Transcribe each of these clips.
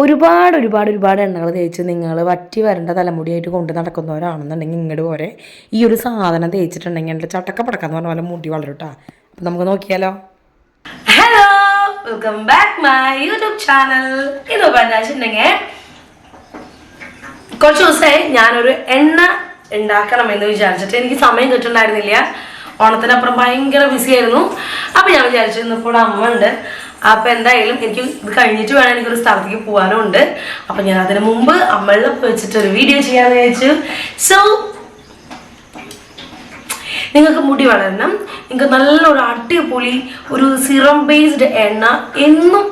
ഒരുപാട് ഒരുപാട് ഒരുപാട് എണ്ണകൾ തേച്ച് നിങ്ങൾ വറ്റി വരേണ്ട തലമുടിയായിട്ട് കൊണ്ട് നടക്കുന്നവരാണെന്നുണ്ടെങ്കിൽ ഇങ്ങോട്ട് പോരെ. ഈ ഒരു സാധനം തേച്ചിട്ടുണ്ടെങ്കിൽ എന്റെ ചട്ടക്ക പടക്കാന്ന് പറഞ്ഞ പോലെ മുടി വളരും കേട്ടോ അപ്പം നമുക്ക് നോക്കിയാലോ? Hello welcome back my YouTube channel ഇത് പറഞ്ഞിട്ടുണ്ടെങ്കിൽ കുറച്ച് ദിവസമായി ഞാനൊരു എണ്ണ ഉണ്ടാക്കണം എന്ന് വിചാരിച്ചിട്ട് എനിക്ക് സമയം കിട്ടുന്നുണ്ടായിരുന്നില്ല. ഓണത്തിനപ്പുറം ഭയങ്കര ബിസി ആയിരുന്നു. അപ്പം ഞാൻ വിചാരിച്ചു ഇന്നിപ്പോൾ അമ്മ ഉണ്ട്. അപ്പൊ എന്തായാലും എനിക്ക് ഇത് കഴിഞ്ഞിട്ട് വേണം എനിക്കൊരു സ്ഥലത്തേക്ക് പോകാനും ഉണ്ട് അപ്പൊ ഞാൻ അതിന് മുമ്പ് അമ്മളിൽ വെച്ചിട്ട് ഒരു വീഡിയോ ചെയ്യാന്ന് വിചാരിച്ചു. സോ നിങ്ങൾക്ക് മുടി വളരണം. നിങ്ങൾക്ക് നല്ലൊരു അടിപൊളി ഒരു സിറം ബേസ്ഡ് എണ്ണ എന്നും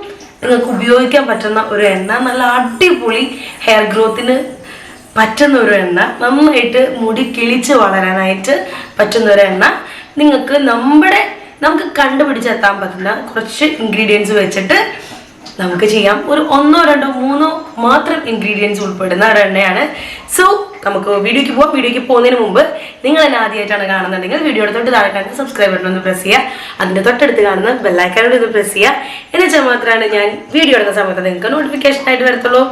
നിങ്ങൾക്ക് ഉപയോഗിക്കാൻ പറ്റുന്ന ഒരു എണ്ണ നല്ല അടിപൊളി ഹെയർ ഗ്രോത്തിന് പറ്റുന്ന ഒരു എണ്ണ നന്നായിട്ട് മുടി കിളിച്ച് വളരാനായിട്ട് പറ്റുന്ന ഒരു എണ്ണ. നിങ്ങൾക്ക് നമ്മുടെ നമുക്ക് കണ്ടുപിടിച്ചെത്താൻ പറ്റുന്ന കുറച്ച് ഇൻഗ്രീഡിയൻസ് വെച്ചിട്ട് നമുക്ക് ചെയ്യാം. ഒരു ഒന്നോ രണ്ടോ മൂന്നോ മാത്രം ഇൻഗ്രീഡിയൻസ് ഉൾപ്പെടുന്ന ഒരു എണ്ണയാണ്. സോ നമുക്ക് വീഡിയോയ്ക്ക് പോവാം. വീഡിയോയ്ക്ക് പോകുന്നതിന് മുമ്പ് നിങ്ങൾ എന്നെ ആദ്യമായിട്ടാണ് കാണുന്നുണ്ടെങ്കിൽ വീഡിയോയുടെ തൊട്ട് താഴെ കാണുന്ന സബ്സ്ക്രൈബ് ബട്ടൺ ഒന്ന് പ്രസ് ചെയ്യുക. അതിന്റെ തൊട്ടടുത്ത് കാണുന്ന ബെല്ലൈക്കാനോട് ഒന്ന് പ്രസ് ചെയ്യുക. എന്ന് വെച്ചാൽ മാത്രമാണ് ഞാൻ വീഡിയോ എടുക്കുന്ന സമയത്ത് നിങ്ങൾക്ക് നോട്ടിഫിക്കേഷൻ ആയിട്ട് വരത്തുള്ളൂ.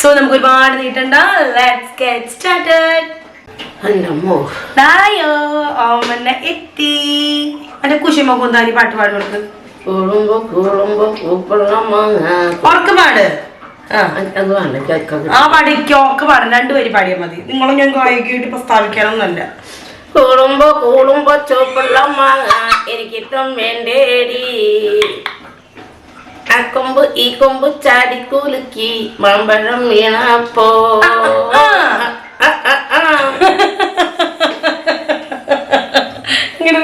സോ നമുക്ക് ഒരുപാട് നീട്ടണ്ട. ലെറ്റ്സ് ഗെറ്റ് സ്റ്റാർട്ടഡ് അന്നമ്മോ. ദായോ ഓമന എത്തി. മറ്റേ കുശിമ കുന്താരി പാട്ട് പാടി ഓർക്ക് കൂടുമ്പോ കൂടുമ്പോ പൂപ്പുള്ള മാങ്ങ. ഉറക്കെ പാട്. ആ. പാടിക്കൊക്കെ പാടും രണ്ടുപേര് പാടിയാൽ മതി. നിങ്ങളും ഞാൻ ഗായികയായിട്ട് പ്രസ്താവിക്കാനൊന്നല്ല കൂളുമ്പോ കൂളുമ്പോ ചോപ്പുള്ള മാങ്ങ. എനിക്കിട്ടും വേണ്ടേടി. ആ കൊമ്പ് ഈ കൊമ്പ് ചാടി കുലുക്കി മാമ്പഴം വീണപ്പോ. ഇങ്ങനെ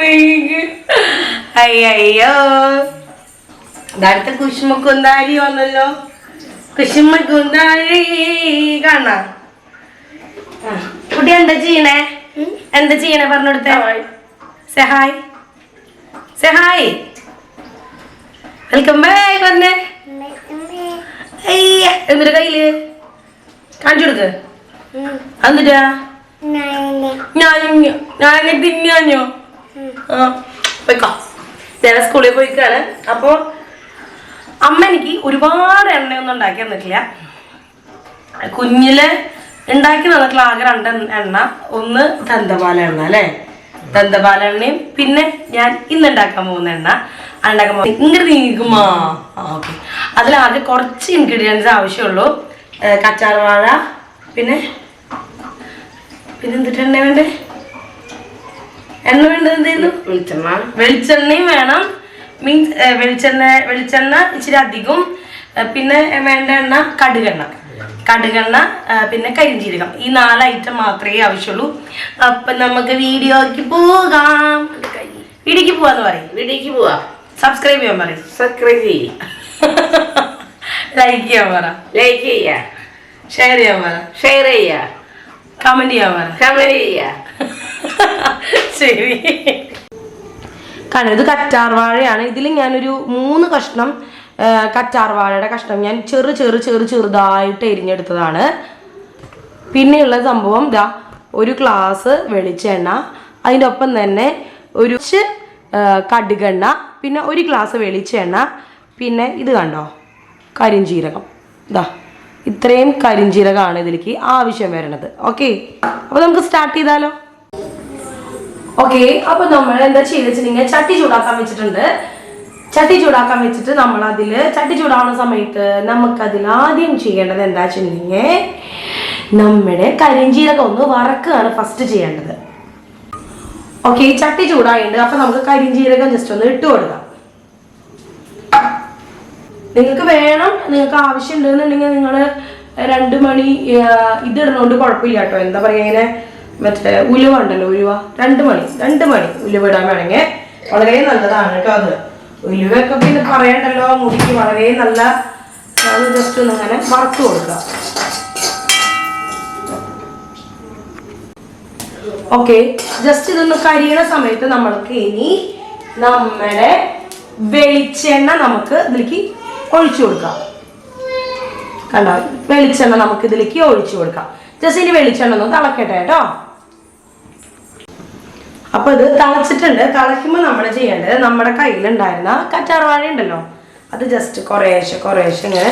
അയ്യയ്യോ. അടുത്ത കുശുമക്കുന്താരി വന്നല്ലോ. കുശുമക്കുന്താരി കാണാ. കുട്ടി എന്താ ചെയ്യണേ? എന്താ ചെയ്യണേ? പറഞ്ഞെടുത്തേ സഹായ്. സഹായ് വെൽക്കം ബാക്ക് പറഞ്ഞേ. അയ്യ എന്നിട്ട് കയ്യിൽ? കാണിച്ചു കൊടുക്ക്. എന്നിട്ടാ ഞാൻ ഞാൻ തിന്നാഞ്ഞോ ആ പോയിക്കോ. ഞാൻ സ്കൂളിൽ പോയിക്കാണ്. അപ്പോൾ അമ്മ എനിക്ക് ഒരുപാട് എണ്ണയൊന്നും ഉണ്ടാക്കി തന്നിട്ടില്ല. കുഞ്ഞിൽ ഉണ്ടാക്കി തന്നിട്ടുള്ള ആകെ രണ്ട് എണ്ണ. ഒന്ന് ദന്തപാല എണ്ണ അല്ലേ? ദന്തപാല എണ്ണയും പിന്നെ ഞാൻ ഇന്ന് ഉണ്ടാക്കാൻ പോകുന്ന എണ്ണ. ഉണ്ടാക്കാൻ പോകുന്ന ഇങ്ങോട്ട് നീങ്ങുമാ. ഓക്കെ. അതിലാകെ കുറച്ച് ഇൻഗ്രീഡിയൻസ് ആവശ്യമുള്ളൂ. കച്ചാർ വാഴ പിന്നെ പിന്നെ എന്തിട്ടെണ്ണ വേണ്ടേ? എണ്ണ വേണ്ടത് എന്തായിരുന്നു വെളിച്ചെണ്ണ. വെളിച്ചെണ്ണയും വേണം. മീൻസ് വെളിച്ചെണ്ണ വെളിച്ചെണ്ണ ഇച്ചിരി അധികം. പിന്നെ വേണ്ട എണ്ണ കടുകെണ്ണ. കടുകെണ്ണ പിന്നെ കരിഞ്ജീരകം ഈ നാല് ഐറ്റം മാത്രമേ ആവശ്യമുള്ളൂ. അപ്പൊ നമുക്ക് വീഡിയോക്ക് പോകാം. വീഡിയോക്ക് പോവാന്ന് പറയും. വീഡിയോക്ക് പോവാ. സബ്സ്ക്രൈബ് ചെയ്യാൻ പറയും. സബ്സ്ക്രൈബ് ചെയ്യ. ലൈക്ക് ചെയ്യാൻ പറ. ലൈക്ക് ചെയ്യാ. ഷെയർ ചെയ്യാൻ പറ. ഷെയർ ചെയ്യാ. കമന്റ് ചെയ്യാൻ പറ. കമന്റ് ചെയ്യാ. ശരി. കാരണം ഇത് കറ്റാർവാഴയാണ്. ഇതിൽ ഞാനൊരു മൂന്ന് കഷ്ണം കറ്റാർവാഴയുടെ കഷ്ണം ഞാൻ ചെറു ചെറു ചെറു ചെറുതായിട്ട് എരിഞ്ഞെടുത്തതാണ്. പിന്നെയുള്ള സംഭവം ഇതാ ഒരു ഗ്ലാസ് വെളിച്ചെണ്ണ അതിന്റെ ഒപ്പം തന്നെ ഒരു കടുകെണ്ണ പിന്നെ ഒരു ഗ്ലാസ് വെളിച്ചെണ്ണ പിന്നെ ഇത് കണ്ടോ? കരിഞ്ചീരകം. ഇതാ ഇത്രയും കരിഞ്ചീരകമാണ് ഇതിലേക്ക് ആവശ്യം വരണത്. ഓക്കെ? അപ്പോൾ നമുക്ക് സ്റ്റാർട്ട് ചെയ്താലോ? ഓക്കെ അപ്പൊ നമ്മൾ എന്താ ചെയ്ത് വെച്ചിട്ടുണ്ടെങ്കിൽ ചട്ടി ചൂടാക്കാൻ വെച്ചിട്ടുണ്ട്. ചട്ടി ചൂടാക്കാൻ വെച്ചിട്ട് നമ്മൾ അതിൽ ചട്ടി ചൂടാവുന്ന സമയത്ത് നമുക്ക് അതിൽ ആദ്യം ചെയ്യേണ്ടത് എന്താ വെച്ചിട്ടുണ്ടെങ്കിൽ നമ്മുടെ കരിഞ്ചീരകം ഒന്ന് വറക്കുകയാണ് ഫസ്റ്റ് ചെയ്യേണ്ടത്. ഓക്കെ ചട്ടി ചൂടായിട്ടുണ്ട് അപ്പൊ നമുക്ക് കരിഞ്ചീരകം ജസ്റ്റ് ഒന്ന് ഇട്ട് കൊടുക്കാം. നിങ്ങൾക്ക് വേണം നിങ്ങൾക്ക് ആവശ്യം ഉണ്ടെന്നുണ്ടെങ്കിൽ നിങ്ങൾ രണ്ട് മണി ആ, ഇത് ഇടുന്നോണ്ട് കുഴപ്പമില്ല കേട്ടോ. എന്താ പറയാ ഇങ്ങനെ മറ്റേ ഉലുവ ഉണ്ടല്ലോ ഉലുവ. രണ്ട് മണി രണ്ട് മണി ഉലുവ ഇടാൻ വേണമെങ്കിൽ വളരെ നല്ലതാണ് കേട്ടോ അത്. ഉലുവയൊക്കെ പിന്നെ പറയണ്ടല്ലോ മുടിക്ക് വളരെ നല്ല ജസ്റ്റ് ഒന്ന് അങ്ങനെ വറുത്ത് കൊടുക്കുക. ഓക്കെ ജസ്റ്റ് ഇതൊന്ന് കരിയണ സമയത്ത് നമ്മൾക്ക് ഇനി നമ്മുടെ വെളിച്ചെണ്ണ നമുക്ക് ഇതിലേക്ക് ഒഴിച്ചു കൊടുക്കാം. കണ്ടോ? വെളിച്ചെണ്ണ നമുക്ക് ഇതിലേക്ക് ഒഴിച്ചു കൊടുക്കാം. ജസ്റ്റ് ഇനി വെളിച്ചെണ്ണ ഒന്ന് തിളക്കട്ടെ കേട്ടോ. അപ്പൊ ഇത് തിളച്ചിട്ടുണ്ട്. തിളയ്ക്കുമ്പോൾ നമ്മൾ ചെയ്യേണ്ടത് നമ്മുടെ കയ്യിലുണ്ടായിരുന്ന കറ്റാർവാഴ ഉണ്ടല്ലോ. അത് ജസ്റ്റ് കുറേശ്ശെ കുറേശ്ശെ ഇങ്ങനെ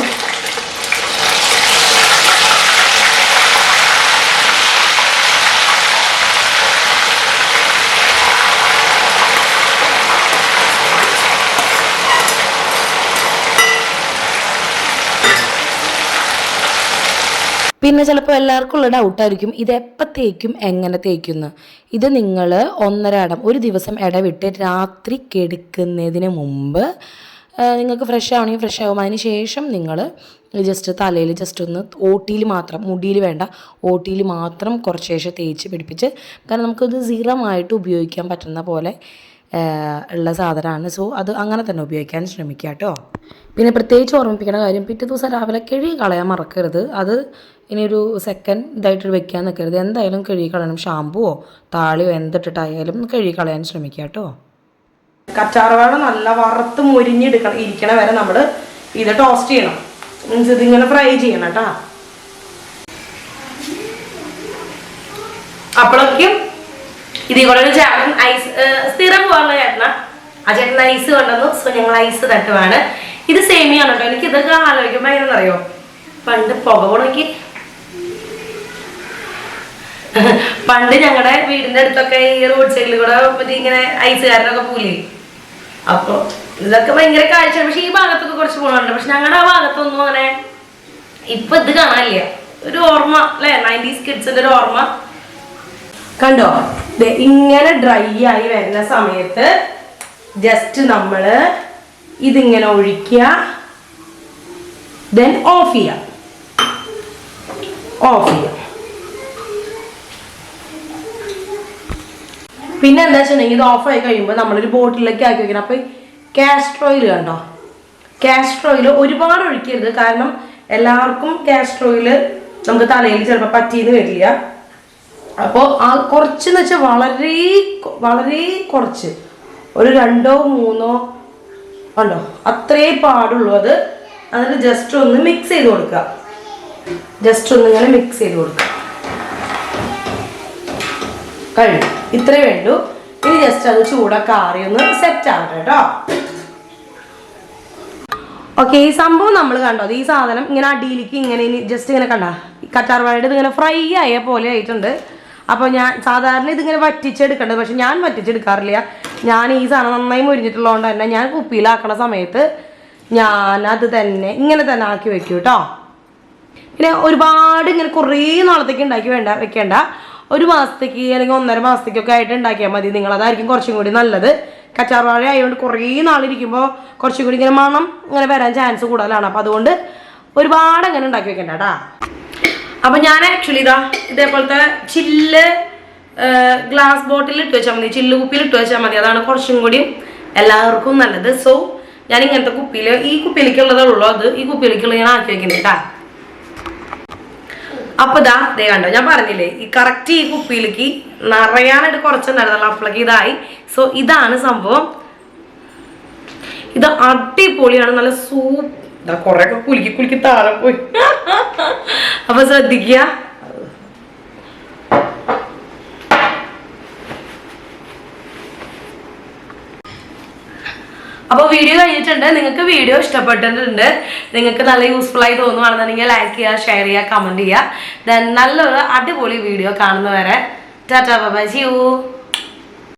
പിന്നെ ചിലപ്പോൾ എല്ലാവർക്കും ഉള്ള ഡൗട്ടായിരിക്കും ഇത് എപ്പോൾ തേക്കും എങ്ങനെ തേക്കുന്നു? ഇത് നിങ്ങൾ ഒന്നര ഇടം ഒരു ദിവസം ഇടവിട്ട് രാത്രി കെടുക്കുന്നതിന് മുമ്പ് നിങ്ങൾക്ക് ഫ്രഷ് ആവണമെങ്കിൽ ഫ്രഷ് ആവും. അതിന് ശേഷം നിങ്ങൾ ജസ്റ്റ് തലയിൽ ജസ്റ്റ് ഒന്ന് ഓട്ടിയിൽ മാത്രം മുടിയിൽ വേണ്ട ഓട്ടിയിൽ മാത്രം കുറച്ച് ശേഷം തേച്ച് പിടിപ്പിച്ച് കാരണം നമുക്കത് സീറമായിട്ട് ഉപയോഗിക്കാൻ പറ്റുന്ന പോലെ ഉള്ള സാധനമാണ്. സോ അത് അങ്ങനെ തന്നെ ഉപയോഗിക്കാൻ ശ്രമിക്കുക കേട്ടോ. പിന്നെ പ്രത്യേകിച്ച് ഓർമ്മിപ്പിക്കേണ്ട കാര്യം പിറ്റേ ദിവസം രാവിലെ കിഴി കളയാൻ മറക്കരുത്. അത് ഇനി ഒരു സെക്കൻഡ് ഇതായിട്ട് വെക്കാൻ നിൽക്കരുത് എന്തായാലും കഴുകി കളയണം ഷാമ്പുവോ താളിയോ എന്തിട്ടിട്ടായാലും കഴുകി കളയാൻ ശ്രമിക്കുക കേട്ടോ. കച്ചാറവാഴ നല്ല വറുത്ത് മുരിഞ്ഞെടുക്കണം. ഇരിക്കണ വരെ നമ്മൾ ഇത് ടോസ്റ്റ് ചെയ്യണം. മീൻസ് ഇതിങ്ങനെ ഫ്രൈ ചെയ്യണം കേട്ടാ. അപ്പോഴേക്കും ഇതേപോലെ ഒരു ചേട്ടൻ ഐസ് സ്ഥിരം പോകാനുള്ള ചേട്ടന. ആ ചേട്ടൻ ഐസ് കൊണ്ടുവന്നു. സോ ഞങ്ങൾ ഐസ് തട്ടുവാണ്. ഇത് സേമിയാണ് കേട്ടോ. എനിക്ക് ഇതൊക്കെ ആലോചിക്കുമ്പോൾ എങ്ങനെയെന്നറിയോ പണ്ട് പുക പോണക്ക് പണ്ട് ഞങ്ങളുടെ വീടിന്റെ അടുത്തൊക്കെ ഈ റോഡ് സൈഡിൽ കൂടെ ഇങ്ങനെ ഐസുകാരനൊക്കെ പൂലേ അപ്പൊ ഇതൊക്കെ ഭയങ്കര കാഴ്ച പക്ഷെ ഈ ഭാഗത്തൊക്കെ കുറച്ച് പോകണുണ്ട് പക്ഷെ ഞങ്ങളുടെ ആ ഭാഗത്തൊന്നും അങ്ങനെ ഇപ്പൊ ഇത് കാണാനില്ല. ഒരു ഓർമ്മ അല്ലെ? നയന്റീസ് കിഡ്സിന്റെ ഒരു ഓർമ്മ. കണ്ടോ? ഇങ്ങനെ ഡ്രൈ ആയി വരുന്ന സമയത്ത് ജസ്റ്റ് നമ്മൾ ഇതിങ്ങനെ ഒഴിക്കുക. ദെൻ ഓഫ് ചെയ്യാം ഓഫ് ചെയ്യാം പിന്നെ എന്താ വെച്ചിട്ടുണ്ടെങ്കിൽ ഇത് ഓഫ് ആയി കഴിയുമ്പോൾ നമ്മളൊരു ബോട്ടിലൊക്കെ ആക്കി വെക്കണം. അപ്പോൾ കാസ്ട്രോയിൽ കണ്ടോ? കാസ്ട്രോയിൽ ഒരുപാട് ഒഴിക്കരുത്. കാരണം എല്ലാവർക്കും കാസ്ട്രോയിൽ നമുക്ക് തലയിൽ ചിലപ്പോൾ പറ്റിയെന്ന് വരില്ല. അപ്പോൾ ആ കുറച്ചെന്ന് വെച്ചാൽ വളരെ വളരെ കുറച്ച്. ഒരു രണ്ടോ മൂന്നോ ഉണ്ടോ അത്രേ പാടുള്ളൂ അത്. അതിൽ ജസ്റ്റ് ഒന്ന് മിക്സ് ചെയ്ത് കൊടുക്കുക. ജസ്റ്റ് ഒന്ന് ഇങ്ങനെ മിക്സ് ചെയ്ത് കൊടുക്കുക. കഴിഞ്ഞു. ഇത്രേ വേണ്ടു. ഇനി ജസ്റ്റ് അത് ചൂടൊക്കെ ആറി ഒന്ന് സെറ്റ് ആവട്ടെ കേട്ടോ. ഓക്കെ ഈ സംഭവം നമ്മൾ കണ്ടോ? ഈ സാധനം ഇങ്ങനെ അടിയിലേക്ക് ഇങ്ങനെ ഇനി ജസ്റ്റ് ഇങ്ങനെ കണ്ട? കറ്റാർവാഴയുടെ ഇതിങ്ങനെ ഫ്രൈ ആയ പോലെ ആയിട്ടുണ്ട്. അപ്പോൾ ഞാൻ സാധാരണ ഇതിങ്ങനെ വറ്റിച്ചെടുക്കേണ്ടത് പക്ഷെ ഞാൻ വറ്റിച്ചെടുക്കാറില്ല. ഞാൻ ഈ സാധനം നന്നായി മുരിഞ്ഞിട്ടുള്ളതുകൊണ്ട് തന്നെ ഞാൻ കുപ്പിയിലാക്കണ സമയത്ത് ഞാൻ അത് തന്നെ ഇങ്ങനെ തന്നെ ആക്കി വെക്കും കേട്ടോ. പിന്നെ ഒരുപാട് ഇങ്ങനെ കുറേ നാളത്തേക്ക് ഉണ്ടാക്കി വേണ്ട വെക്കേണ്ട. ഒരു മാസത്തേക്ക് അല്ലെങ്കിൽ ഒന്നര മാസത്തേക്കൊക്കെ ആയിട്ട് ഉണ്ടാക്കിയാൽ മതി. നിങ്ങൾ അതായിരിക്കും കുറച്ചും കൂടി നല്ലത്. കച്ചാർവാഴ ആയതുകൊണ്ട് കുറേ നാളിരിക്കുമ്പോൾ കുറച്ചും കൂടി ഇങ്ങനെ മണം ഇങ്ങനെ വരാൻ ചാൻസ് കൂടുതലാണ്. അപ്പം അതുകൊണ്ട് ഒരുപാട് അങ്ങനെ ഉണ്ടാക്കി വെക്കണ്ട കേട്ടാ അപ്പം ഞാൻ ആക്ച്വലി ഇതാ ഇതേപോലത്തെ ചില്ല് ഗ്ലാസ് ബോട്ടിൽ ഇട്ട് വെച്ചാൽ മതി. ചില്ല് കുപ്പിയിൽ ഇട്ട് വെച്ചാൽ മതി. അതാണ് കുറച്ചും കൂടി എല്ലാവർക്കും നല്ലത്. സോ ഞാൻ ഇങ്ങനത്തെ കുപ്പിയിൽ ഈ കുപ്പിയിലേക്കുള്ളതേ ഉള്ളൂ. അത് ഈ കുപ്പിയിലേക്കുള്ള ഞാൻ ആക്കി വെക്കുന്നത് കേട്ടാ അപ്പൊ ഇതാ ദേ കണ്ടോ ഞാൻ പറഞ്ഞില്ലേ ഈ കറക്റ്റ് ഈ കുപ്പിയിലേക്ക് നിറയാനായിട്ട് കുറച്ചുണ്ടായിരുന്നല്ലോ അപ്പോഴേക്ക് ഇതായി. സോ ഇതാണ് സംഭവം. ഇത് അടിപൊളിയാണ് നല്ല സൂപ്പ് കൊറേ ഒക്കെ കുലുക്കി കുലുക്കി താഴെ പോയി. അപ്പൊ ശ്രദ്ധിക്കുക. അപ്പോൾ വീഡിയോ കഴിഞ്ഞിട്ടുണ്ട്. നിങ്ങൾക്ക് വീഡിയോ ഇഷ്ടപ്പെട്ടിട്ടുണ്ട്. നിങ്ങൾക്ക് നല്ല യൂസ്ഫുൾ ആയി തോന്നുവാണെന്നുണ്ടെങ്കിൽ ലൈക്ക് ചെയ്യുക ഷെയർ ചെയ്യുക കമന്റ് ചെയ്യുക. ദെൻ നല്ലൊരു അടിപൊളി വീഡിയോ കാണുന്നവരെ ടാറ്റാ ബൈ യു